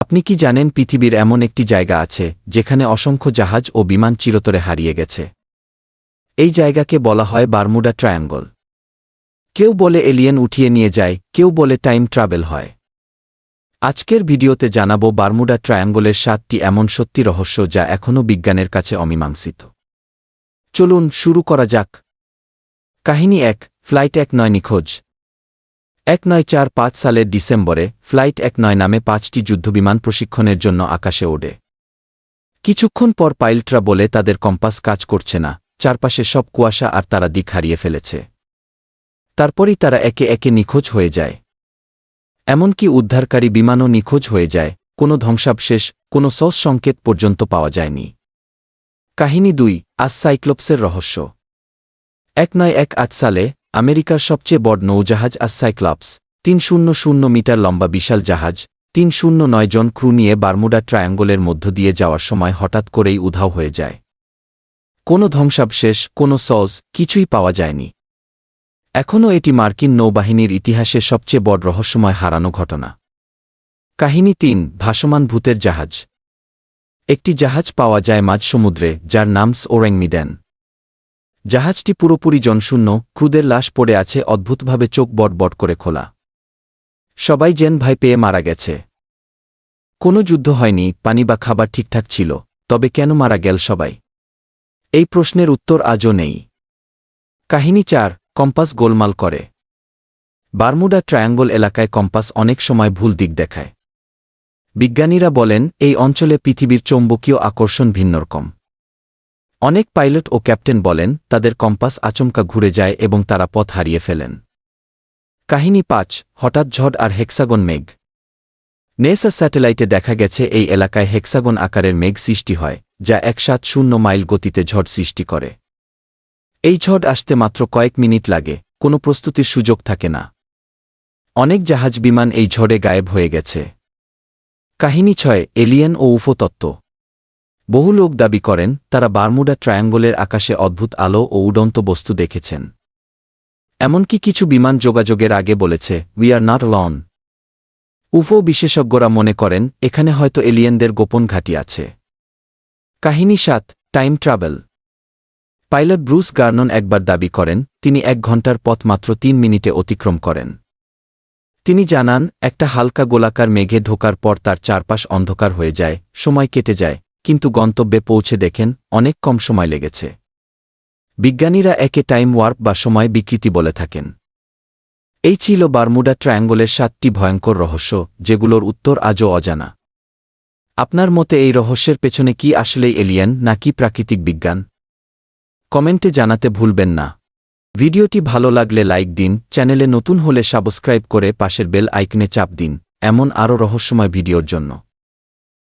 আপনি কি জানেন পৃথিবীর এমন একটি জায়গা আছে, যেখানে অসংখ্য জাহাজ ও বিমান চিরতরে হারিয়ে গেছে? এই জায়গাকে বলা হয় বারমুডা ট্রায়াঙ্গল। কেউ বলে এলিয়েন উঠিয়ে নিয়ে যায়, কেউ বলে টাইম ট্রাভেল হয়। আজকের ভিডিওতে জানাব বারমুডা ট্রায়াঙ্গলের সাতটি এমন সত্যি রহস্য যা এখনও বিজ্ঞানের কাছে অমীমাংসিত। চলুন শুরু করা যাক। কাহিনী এক, ফ্লাইট এক নয় নিখোঁজ। এক নয় চার পাঁচ সালের ডিসেম্বরে ফ্লাইট এক নয় নামে পাঁচটি যুদ্ধবিমান প্রশিক্ষণের জন্য আকাশে ওড়ে। কিছুক্ষণ পর পাইলটরা বলে, তাদের কম্পাস কাজ করছে না। চারপাশে সব কুয়াশা আর তারা দিক হারিয়ে ফেলেছে। তারপরই তারা একে একে নিখোঁজ হয়ে যায়। এমনকি উদ্ধারকারী বিমানও নিখোঁজ হয়ে যায়। কোনো ধ্বংসাবশেষ, কোনো সস সংকেত পর্যন্ত পাওয়া যায়নি। কাহিনী দুই, আজ সাইক্লোপসের রহস্য। এক নয় এক আট সালে আমেরিকার সবচেয়ে বড় নৌজাহাজ আজ সাইক্লপস তিন শূন্য শূন্য মিটার লম্বা বিশাল জাহাজ, তিন শূন্য নয় জন ক্রু নিয়ে বারমুডা ট্রায়াঙ্গলের মধ্য দিয়ে যাওয়ার সময় হঠাৎ করেই উধাও হয়ে যায়। কোনো ধ্বংসাবশেষ, কোনো সজ কিছুই পাওয়া যায়নি। এখনও এটি মার্কিন নৌবাহিনীর ইতিহাসে সবচেয়ে বড় রহস্যময় হারানো ঘটনা। কাহিনী তিন, ভাসমান ভূতের জাহাজ। একটি জাহাজ পাওয়া যায় মাঝ সমুদ্রে যার নামস ওরেংমিদেন জাহাজটি পুরোপুরি জনশূন্য, ক্রুদের লাশ পড়ে আছে, অদ্ভুতভাবে চোখ বটবট করে খোলা। সবাই জেন ভাই পেয়ে মারা গেছে। কোনো যুদ্ধ হয়নি, পানি বা খাবার ঠিকঠাক ছিল, তবে কেন মারা গেল সবাই? এই প্রশ্নের উত্তর আজও নেই। কাহিনী চার, কম্পাস গোলমাল করে। বারমুডা ট্রায়াঙ্গল এলাকায় কম্পাস অনেক সময় ভুল দিক দেখায়। বিজ্ঞানীরা বলেন, এই অঞ্চলে পৃথিবীর চৌম্বকীয় আকর্ষণ ভিন্নরকম। অনেক পাইলট ও ক্যাপ্টেন বলেন, তাদের কম্পাস আচমকা ঘুরে যায় এবং তারা পথ হারিয়ে ফেলেন। কাহিনী পাঁচ, হঠাৎ ঝড় আর হেক্সাগন মেঘ। নেসা স্যাটেলাইটে দেখা গেছে এই এলাকায় হেক্সাগন আকারের মেঘ সৃষ্টি হয়, যা এক সাত শূন্য মাইল গতিতে ঝড় সৃষ্টি করে। এই ঝড় আসতে মাত্র কয়েক মিনিট লাগে, কোনো প্রস্তুতির সুযোগ থাকে না। অনেক জাহাজ বিমান এই ঝড়ে গায়েব হয়ে গেছে। কাহিনী ছয়, এলিয়েন ও উফো বহু লোক দাবি করেন, তারা বারমুডা ট্রায়াঙ্গলের আকাশে অদ্ভুত আলো ও উডন্ত বস্তু দেখেছেন। এমনকি কিছু বিমান যোগাযোগের আগে বলেছে we are not alone UFO বিশেষজ্ঞরা মনে করেন, এখানে হয়তো এলিয়েনদের গোপন ঘাঁটি আছে। কাহিনী সাত time travel pilot Bruce Gernon একবার দাবি করেন, তিনি এক ঘণ্টার পথ মাত্র তিন মিনিটে অতিক্রম করেন। তিনি জানান, একটা হালকা গোলাকার মেঘে ঢোকার পর তার চারপাশ অন্ধকার হয়ে যায়, সময় কেটে যায় কিন্তু গন্তব্যে পৌঁছে দেখেন, অনেক কম সময় লেগেছে। বিজ্ঞানীরা একে টাইম ওয়ার্প বা সময় বিকৃতি বলে থাকেন। এই ছিল বারমুডা ট্রায়াঙ্গলের সাতটি ভয়ঙ্কর রহস্য, যেগুলোর উত্তর আজও অজানা। আপনার মতে এই রহস্যের পেছনে কি আসলেই এলিয়েন নাকি প্রাকৃতিক বিজ্ঞান? কমেন্টে জানাতে ভুলবেন না। ভিডিওটি ভালো লাগলে লাইক দিন, চ্যানেলে নতুন হলে সাবস্ক্রাইব করে পাশের বেল আইকনে চাপ দিন, এমন আরও রহস্যময় ভিডিওর জন্য।